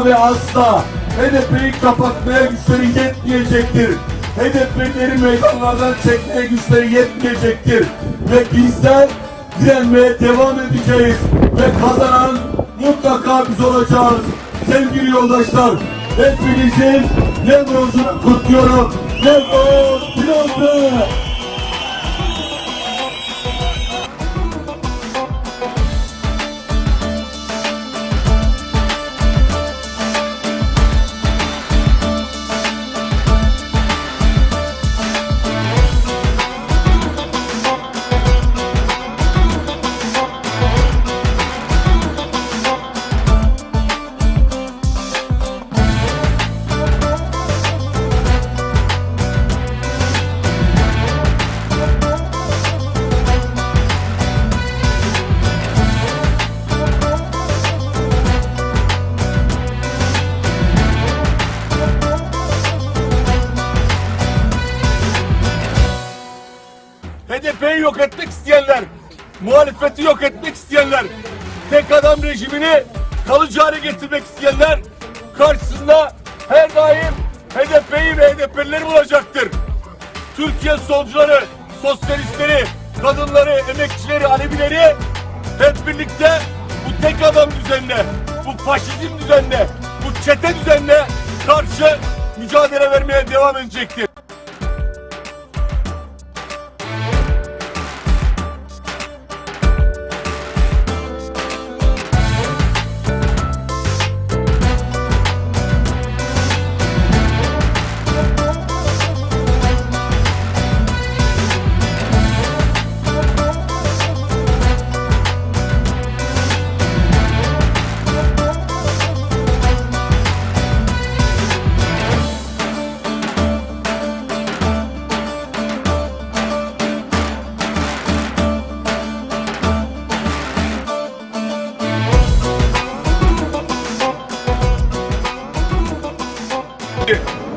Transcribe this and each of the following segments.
asla ve asla HDP'yi kapatmaya güçleri yetmeyecektir. HDP'leri meydanlardan çekmeye güçleri yetmeyecektir. Ve bizler direnmeye devam edeceğiz. Ve kazanan mutlaka biz olacağız. Sevgili yoldaşlar, hepinizin Nevroz'unu kutluyorum. Nevroz Pilot'u! Muhalefeti yok etmek isteyenler, tek adam rejimini kalıcı hale getirmek isteyenler karşısında her daim HDP'yi ve HDP'lileri bulacaktır. Türkiye solcuları, sosyalistleri, kadınları, emekçileri, Alevileri hep birlikte bu tek adam düzenine, bu faşizm düzenine, bu çete düzenine karşı mücadele vermeye devam edecektir.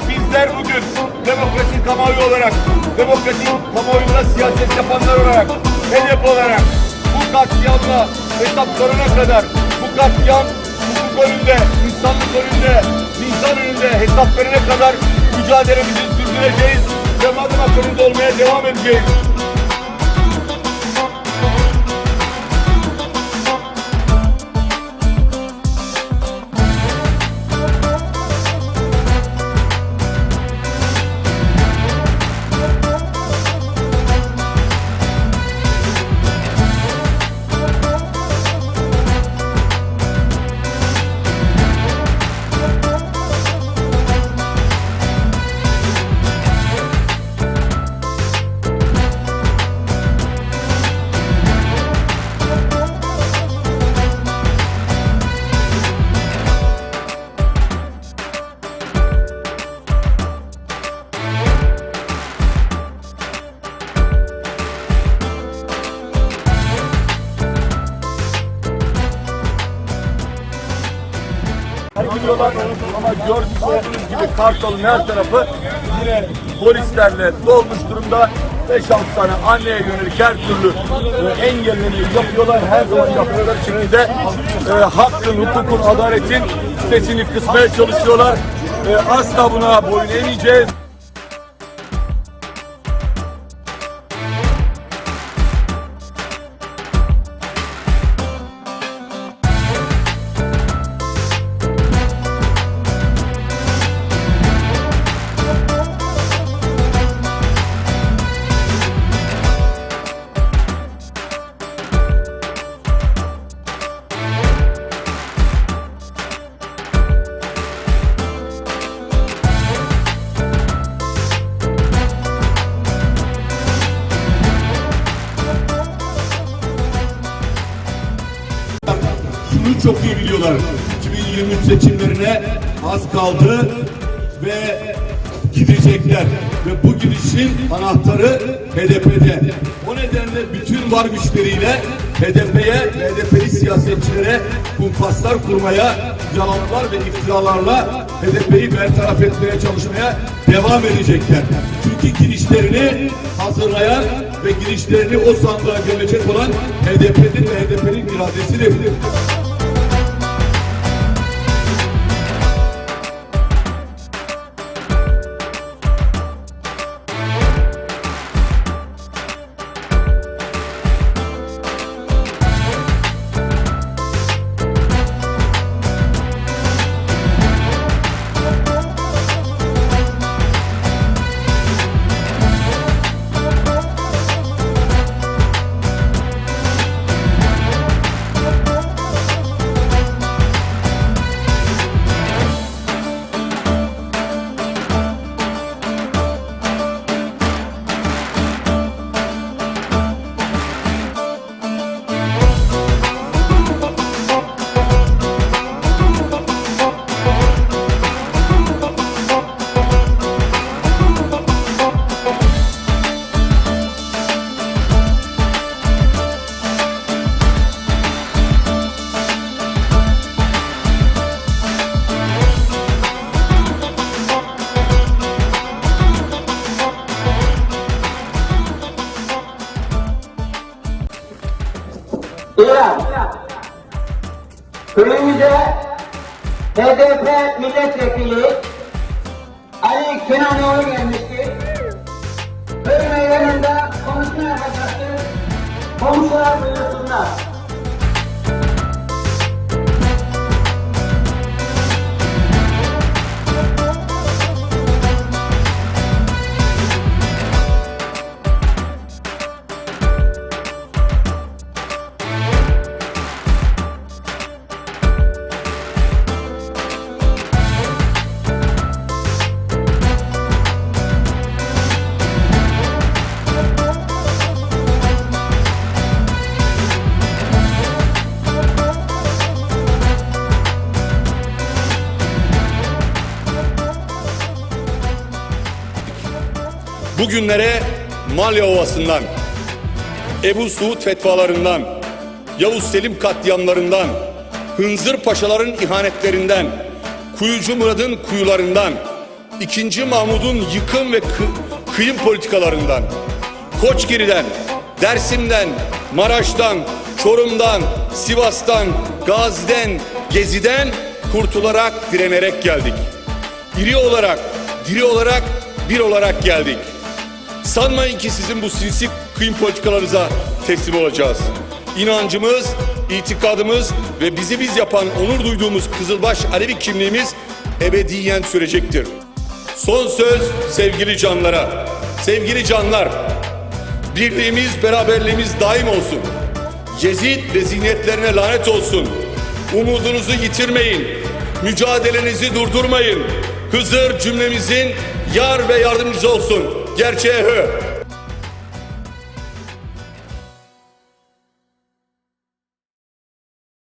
Bizler bugün demokrasi kamuoyu olarak, demokrasi kamuoyunda siyaset yapanlar olarak, HDP olarak bu katliamla hesaplarına kadar bu katliam hukuk önünde, insanlık önünde, insan önünde hesap verene kadar mücadelemizi sürdüreceğiz ve adım akılında olmaya devam edeceğiz. Gidiyorlar ama gördüğünüz gibi Kartal'ın her tarafı yine polislerle dolmuş durumda. 5-6 tane anneye yönelik her türlü e, engelleri yapıyorlar. Her zaman yapıyorlar şekilde e, hakkın, hukukun, adaletin sesini kısmaya çalışıyorlar. E, asla buna boyun eğmeyeceğiz. Çok iyi biliyorlar. 2023 seçimlerine az kaldı ve gidecekler. Ve bu gidişin anahtarı HDP'de. O nedenle bütün var güçleriyle HDP'ye HDP'li siyasetçilere kumpaslar kurmaya, yalanlar ve iftiralarla HDP'yi bertaraf etmeye çalışmaya devam edecekler. Çünkü girişlerini hazırlayan ve girişlerini o sandığa gömecek olan HDP'dir ve HDP'nin iradesidir. Köyümüze HDP milletvekili Ali Kenanoğlu gelmişti. Köy meydanında konuşma yapacaktı. Komşular buyursunlar. Bugünlere Malya Ovası'ndan, Ebu Suud fetvalarından, Yavuz Selim katliamlarından, Hınzır Paşaların ihanetlerinden, Kuyucu Murad'ın kuyularından, İkinci Mahmud'un yıkım ve kı- kıyım politikalarından, Koçgiri'den, Dersim'den, Maraş'tan, Çorum'dan, Sivas'tan, Gazi'den, Gezi'den kurtularak, direnerek geldik. İri olarak, diri olarak, bir olarak geldik. Sanmayın ki sizin bu sinsi kıyım politikalarınıza teslim olacağız. İnancımız, itikadımız ve bizi biz yapan onur duyduğumuz Kızılbaş Alevi kimliğimiz ebediyen sürecektir. Son söz sevgili canlara, sevgili canlar. Birliğimiz, beraberliğimiz daim olsun. Yezid ve zihniyetlerine lanet olsun. Umudunuzu yitirmeyin. Mücadelenizi durdurmayın. Hızır cümlemizin yar ve yardımcısı olsun. Gerçeğe hö.